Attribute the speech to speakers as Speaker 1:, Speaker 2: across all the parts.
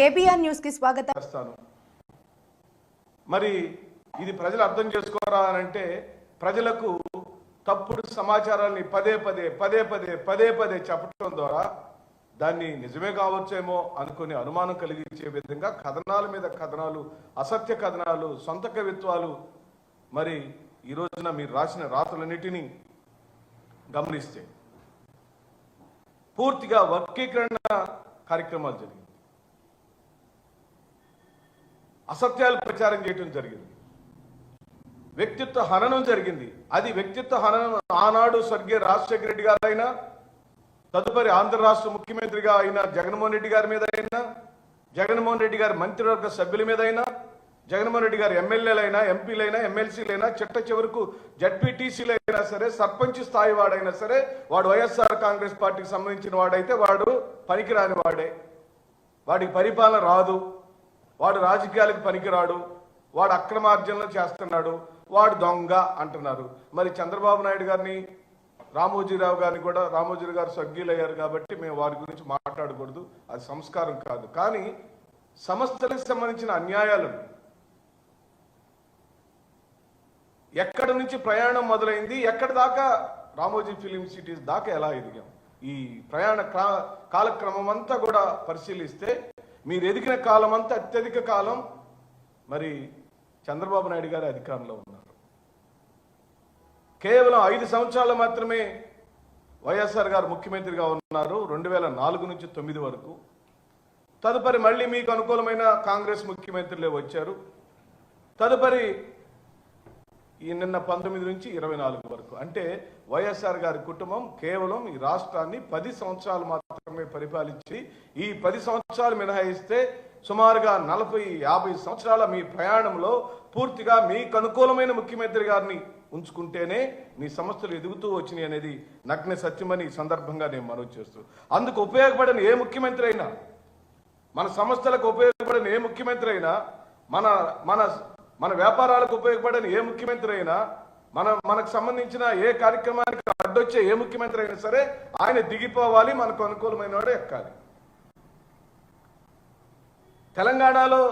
Speaker 1: KBR న్యూస్కి స్వాగతం.
Speaker 2: చేస్తాను. మరి ఇది ప్రజలు అర్థం చేసుకోరా అంటే ప్రజలకు తప్పుడు సమాచారాన్ని పదే పదే పదే పదే పదే పదే చెప్పడం ద్వారా దాన్ని నిజమే కావచ్చేమో అనుకునే అనుమానం కలిగించే విధంగా కథనాల మీద కథనాలు అసత్య కథనాలు సొంత కవిత్వాలు మరి ఈ రోజున మీరు రాసిన రాతలన్నిటినీ గమనిస్తే పూర్తిగా వర్గీకరణ కార్యక్రమాలు జరిగింది అసత్యాలు ప్రచారం చేయడం జరిగింది. వ్యక్తిత్వ హననం జరిగింది. అది వ్యక్తిత్వ హననం ఆనాడు స్వర్గీయ రాజశేఖర రెడ్డి గారు అయినా తదుపరి ఆంధ్ర రాష్ట్ర ముఖ్యమంత్రిగా అయిన జగన్మోహన్ రెడ్డి గారి మీద అయినా జగన్మోహన్ రెడ్డి గారి మంత్రివర్గ సభ్యుల మీద అయినా జగన్మోహన్ రెడ్డి గారు ఎమ్మెల్యేలైనా ఎంపీలైనా ఎమ్మెల్సీలైనా చిట్ట చివరకు జడ్పీటీసీలైనా అయినా సరే సర్పంచ్ స్థాయి వాడైనా సరే వాడు వైఎస్ఆర్ కాంగ్రెస్ పార్టీకి సంబంధించిన వాడైతే వాడు పనికిరాని వాడే. వాడికి పరిపాలన రాదు. వాడు రాజకీయాలకు పనికిరాడు వాడు అక్రమార్జనలు చేస్తున్నాడు వాడు దొంగ అంటున్నారు. మరి చంద్రబాబు నాయుడు గారిని రామోజీరావు గారిని కూడా రామోజీ గారు స్వర్గీయులయ్యారు కాబట్టి మేము వారి గురించి మాట్లాడకూడదు అది సంస్కారం కాదు. కానీ సంస్థలకు సంబంధించిన అన్యాయాలను ఎక్కడి నుంచి ప్రయాణం మొదలైంది ఎక్కడి దాకా రామోజీ ఫిలిం సిటీస్ దాకా ఎలా ఎదిగాం? ఈ ప్రయాణ కాలక్రమం అంతా కూడా పరిశీలిస్తే మీరు ఎదిగిన కాలం అంతా అత్యధిక కాలం మరి చంద్రబాబు నాయుడు గారి అధికారంలో ఉన్నారు. కేవలం ఐదు సంవత్సరాలు మాత్రమే వైఎస్ఆర్ గారు ముఖ్యమంత్రిగా ఉన్నారు. రెండు వేల నాలుగు నుంచి తొమ్మిది వరకు. తదుపరి మళ్ళీ మీకు అనుకూలమైన కాంగ్రెస్ ముఖ్యమంత్రులే వచ్చారు. తదుపరి ఈ నిన్న పంతొమ్మిది నుంచి ఇరవై నాలుగు వరకు. అంటే వైఎస్ఆర్ గారి కుటుంబం కేవలం ఈ రాష్ట్రాన్ని పది సంవత్సరాలు మాత్రమే పరిపాలించి ఈ పది సంవత్సరాలు మినహాయిస్తే సుమారుగా నలభై యాభై సంవత్సరాల మీ ప్రయాణంలో పూర్తిగా మీకు అనుకూలమైన ముఖ్యమంత్రి గారిని ఉంచుకుంటేనే మీ సంస్థలు ఎదుగుతూ వచ్చినాయి అనేది నగ్న సత్యమని ఈ సందర్భంగా నేను మనవి చేస్తూ. అందుకు ఉపయోగపడని ఏ ముఖ్యమంత్రి అయినా మన సంస్థలకు ఉపయోగపడని ఏ ముఖ్యమంత్రి అయినా మన మన మన వ్యాపారాలకు ఉపయోగపడని ఏ ముఖ్యమంత్రి అయినా మన మనకు సంబంధించిన ఏ కార్యక్రమానికి అడ్డొచ్చే ఏ ముఖ్యమంత్రి అయినా సరే ఆయన దిగిపోవాలి మనకు అనుకూలమైన వాడే ఎక్కాలి. తెలంగాణలో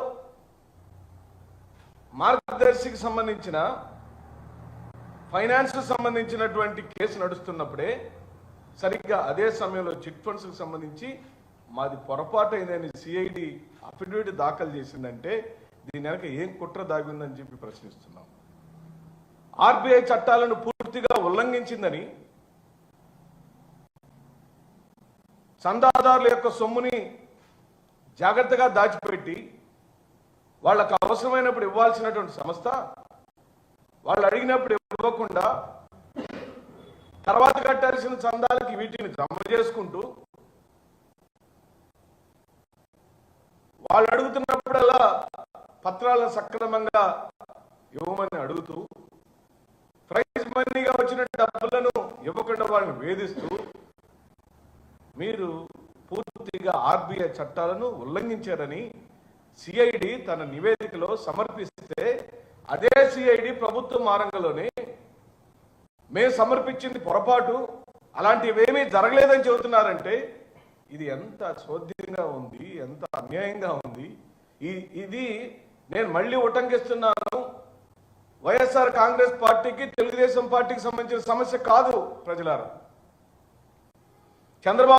Speaker 2: మార్గదర్శికి సంబంధించిన ఫైనాన్స్ సంబంధించినటువంటి కేసు నడుస్తున్నప్పుడే సరిగ్గా అదే సమయంలో చిట్ ఫండ్స్కి సంబంధించి మాది పొరపాటు అయిందని సిఐడి అఫిడవిట్ దాఖలు చేసిందంటే దీని వెనక ఏం కుట్ర దాగిందని చెప్పి ప్రశ్నిస్తున్నాం. ఆర్బీఐ చట్టాలను పూర్తిగా ఉల్లంఘించిందని చందాదారుల యొక్క సొమ్ముని జాగ్రత్తగా దాచిపెట్టి వాళ్ళకు అవసరమైనప్పుడు ఇవ్వాల్సినటువంటి సంస్థ వాళ్ళు అడిగినప్పుడు ఇవ్వకుండా తర్వాత కట్టాల్సిన చందాలకి వీటిని జమ చేసుకుంటూ వాళ్ళు అడుగుతున్నప్పుడల్లా పత్రాలను సక్రమంగా ఇవ్వమని అడుగుతూ ప్రైజ్ మనీగా వచ్చిన డబ్బులను ఇవ్వకుండా వారిని వేధిస్తూ మీరు పూర్తిగా ఆర్బీఐ చట్టాలను ఉల్లంఘించారని సిఐడి తన నివేదికలో సమర్పిస్తే అదే సిఐడి ప్రభుత్వ మారంగంలోనే మేము సమర్పించింది పొరపాటు అలాంటివేమీ జరగలేదని చెబుతున్నారంటే ఇది ఎంత చోద్యంగా ఉంది ఎంత అన్యాయంగా ఉంది ఇది నేను మళ్ళీ ఉటంకిస్తున్నాను. వైఎస్ఆర్ కాంగ్రెస్ పార్టీకి తెలుగుదేశం పార్టీకి సంబంధించిన సమస్య కాదు ప్రజలారా. చంద్రబాబు